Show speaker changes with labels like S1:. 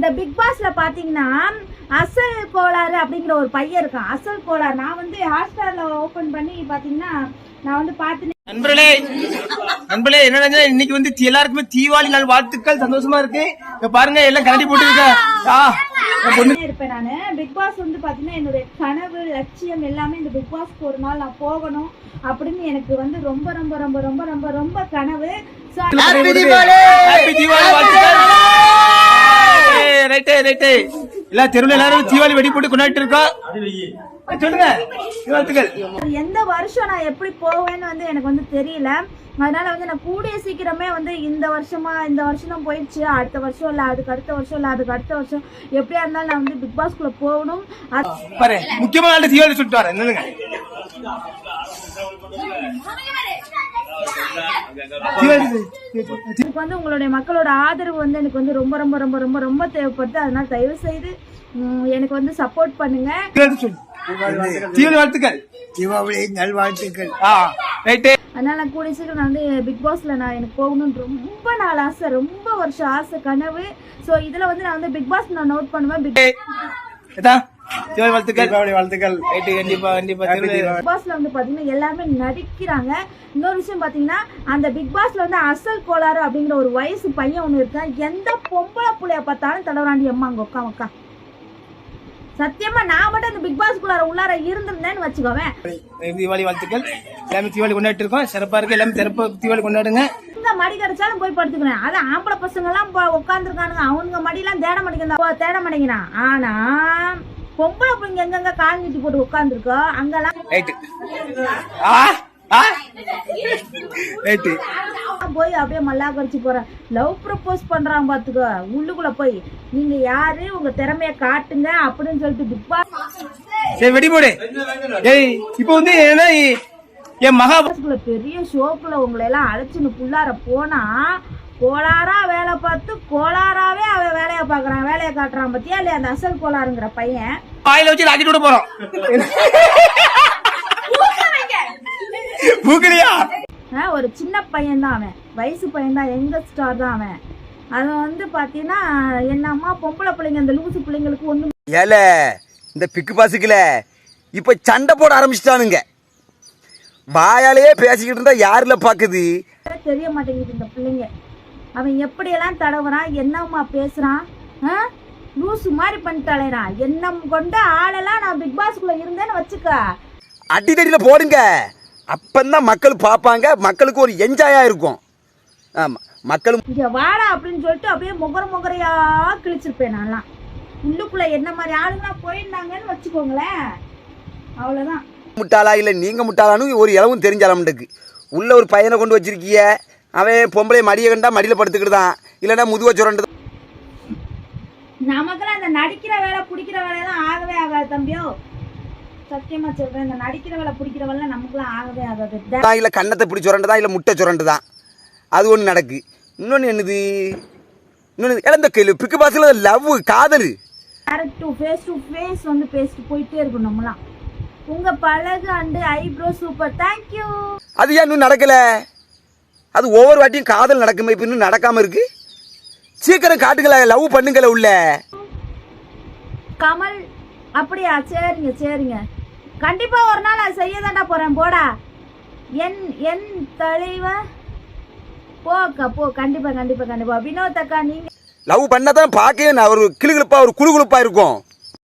S1: இந்த பிக் பாஸ்ல பாத்தீங்கன்னா அசல் கோளாறு அப்படிங்கிற ஒரு பையன் இருக்கான். அசல் கோளாறு. நான் வந்து ஹாட்ஸ்டார்ல ஓபன் பண்ணி பாத்தீங்கன்னா நான் வந்து பார்த்து
S2: நண்பர்களே நண்பர்களே என்ன இன்னைக்கு வந்து தி- எல்லாருக்குமே தீபாவளி நாள் வாழ்த்துக்கள். சந்தோஷமா இருக்கு. இங்க பாருங்க எல்லாம் கரடி போட்டு
S1: இருப்பேன் நானு. பிக் பாஸ் வந்து பாத்தீங்கன்னா என்னுடைய கனவு லட்சியம் எல்லாமே இந்த பிக் பாஸ்க்கு ஒரு நாள் நான் போகணும் அப்படின்னு எனக்கு வந்து ரொம்ப ரொம்ப ரொம்ப ரொம்ப ரொம்ப ரொம்ப கனவு So,
S2: Happy தீபாவளி வாழ்த்துக்கள் ஏய், ரைட்டே ரைட்டே எல்லா தெருவுல எல்லாரும் தீபாவளி வெடி போட்டு கொண்டாடிட்டு இருக்கோம். சொல்லுங்க. வாழ்த்துக்கள்.
S1: எந்த வருஷம் நான் எப்படி போவேன்னு வந்து எனக்கு வந்து தெரியல. அதனால வந்து நான் கூடிய சீக்கிரமே வந்து இந்த வருஷமா இந்த வருஷம் தான் போயிடுச்சு. அடுத்த வருஷம் இல்ல அதுக்கு அடுத்த வருஷம் இல்ல அதுக்கு அடுத்த வருஷம். எப்படியா இருந்தாலும் நான் வந்து பிக் பாஸ்குள்ள போகணும்.
S2: பாரு முக்கியமான தீபாவளி சொல்லிட்டு வரேன் என்னங்க
S1: இதுக்கு வந்து உங்களுடைய மக்களோட ஆதரவு வந்து எனக்கு வந்து ரொம்ப ரொம்ப ரொம்ப ரொம்ப ரொம்ப தேவைப்படுது. அதனால தயவு செய்து எனக்கு வந்து சப்போர்ட் பண்ணுங்க.
S2: வாழ்த்துக்கள்.
S3: தீபாவளி நல்வாழ்த்துக்கள்
S1: அதனால கூடிய சீக்கிரம் நான் வந்து பிக் பாஸ்ல நான் எனக்கு போகணும்னு ரொம்ப நாள் ஆசை ரொம்ப வருஷம் ஆசை கனவு. ஸோ இதுல வந்து நான் வந்து பிக் பாஸ் நான் நோட் பண்ணுவேன். பிக்
S2: தீபாவளி வாழ்த்துக்கள்.
S3: தீபாவளி வாழ்த்துக்கள்.
S2: ரைட்டு கண்டிப்பா கண்டிப்பா.
S1: பிக் பாஸ்ல வந்து பாத்தீங்கன்னா எல்லாருமே நடிக்கிறாங்க. இன்னொரு விஷயம் பாத்தீங்கன்னா அந்த பிக் பாஸ்ல வந்து அசல் கோளாறு அப்படிங்கிற ஒரு வயசு பையன் ஒண்ணு இருக்கான் எந்த பொம்பளை புள்ளைய பார்த்தாலும் தடவராண்டி அம்மா அங்க உட்கா உட்கா. சத்தியமா நான் மட்டும் அந்த பிக் பாஸ்குள்ளார உள்ளார இருந்திருந்தேன்னு வச்சுக்கோவேன்
S2: தீபாவளி வாழ்த்துக்கள். எல்லாமே தீபாவளி கொண்டாடிட்டு இருக்கோம். சிறப்பா இருக்கு. எல்லாமே சிறப்பா. தீபாவளி கொண்டாடுங்க.
S1: எங்க மடி கிடைச்சாலும் போய் படுத்துக்கிறேன். அது ஆம்பளை பசங்க எல்லாம் உட்காந்துருக்கானுங்க அவனுங்க மடியெல்லாம் தேட மாட்டேங்கிறான் தேட மாட்டேங்கிறான். ஆனா பொம்பளை பிள்ளைங்க எங்கெங்க கால் நீட்டி போட்டு உட்காந்துருக்கோ அங்கெல்லாம் போய் அப்படியே மல்லா கடிச்சு போறேன். லவ் ப்ரப்போஸ் பண்றான் பாத்துக்கோ. உள்ளுக்குள்ள போய். நீங்க யாரு? உங்க திறமைய காட்டுங்க அப்படின்னு சொல்லிட்டு பாஸ்
S2: சரி வெடி போடு. ஏய் இப்போ வந்து என் மகா
S1: பெரிய ஷோக்குள்ள உங்களை எல்லாம் அழைச்சுன்னு புள்ளார போனா கோளாரா வேலை பார்த்து கோளாராவே அவன் வேலையை பாக்குறான் வேலையை காட்டுறான் பத்தியா? இல்லையா அந்த அசல் கோளாறுங்கிற பையன்.
S2: வாயில வச்சு ராக்கெட் விட போறோம். பூக்கறியா
S1: ஆ, ஒரு சின்ன பையன் தான் அவன். வயசு பையன் தான் எங்க ஸ்டார் தான் அவன். அவன் வந்து பாத்தீங்கன்னா என்னம்மா பொம்பளை பிள்ளைங்க அந்த லூசு பிள்ளைங்களுக்கு ஒண்ணும்
S4: ஏல இந்த பிக்கு பாசுக்கல இப்ப சண்டை போட ஆரம்பிச்சிட்டானுங்க. வாயாலேயே பேசிக்கிட்டு இருந்தா யாருல பாக்குது?
S1: தெரிய மாட்டேங்குது இந்த பிள்ளைங்க. அவன் எப்படியெல்லாம் தடவுறான் என்னம்மா பேசுறான் ஆ? லூசு மாதிரி பண்ணிட்டு அலையறான் எண்ணம் கொண்ட ஆளெல்லாம் நான் பிக் பாஸ்குள்ள இருந்தேன்னு வச்சுக்க.
S4: அடிதடியில போடுங்க. அப்பந்தான் மக்கள் பார்ப்பாங்க. மக்களுக்கு ஒரு என்ஜாயா இருக்கும். ஆமா மக்களும்
S1: இங்க வாடா அப்படின்னு சொல்லிட்டு அப்படியே முகர முகரையா கிழிச்சிருப்பேன் நான்லாம். உள்ளுக்குள்ள என்ன மாதிரி ஆளுங்களாம் போயிருந்தாங்கன்னு வச்சுக்கோங்களேன். அவ்வளவுதான்.
S4: முட்டாளா இல்ல நீங்க முட்டாளான்னு ஒரு இளவும் தெரிஞ்சாலம்ட்டுக்கு உள்ள ஒரு பையனை கொண்டு வச்சிருக்கிய. அவன் பொம்பளை மடியை கண்டா மடியில படுத்துக்கிட்டுதான் இல்லைன்னா முதுவ சுரண்டு
S1: நமக்கெல்லாம் இந்த நடிக்கிற வேலை பிடிக்கிற வேலையெல்லாம் ஆகவே ஆகாது தம்பியோ. சத்தியமா சொல்றேன் இந்த நடிக்கிற வேலை பிடிக்கிற வேலை நமக்குலாம் ஆகவே ஆகாது.
S4: தான் இல்லை கன்னத்தை பிடி சுரண்டுதான் இல்லை முட்டை சுரண்டுதான் அது ஒன்று நடக்கு. இன்னொன்று என்னது? இன்னொன்று இழந்த கேள்வி பிக்கு பாசில் லவ் காதல்.
S1: Direct to face to face வந்து பேசிட்டு போயிட்டே இருக்கணும் நம்மலாம். உங்க பழகு அண்டு ஐப்ரோ சூப்பர் தேங்க்யூ
S4: அது ஏன் இன்னும் நடக்கல? அது ஒவ்வொரு வாட்டியும் காதல் நடக்குமே இப்போ இன்னும் நடக்காம இருக்கு? சீக்கிரம் காட்டுங்கள லவ் பண்ணுங்கள உள்ள.
S1: கமல் அப்படியா? சரிங்க சரிங்க. கண்டிப்பா ஒரு நாள் அது செய்ய தாண்டா போறேன். போடா. என் என் தலைவன் போக்கா போ. கண்டிப்பா கண்டிப்பா கண்டிப்பா. வினோத் அக்கா நீங்க
S4: லவ் பண்ணாதான் பார்க்கவே நான் ஒரு கிளுகிழுப்பா ஒரு குழுகுழுப்பா இருக்கும்.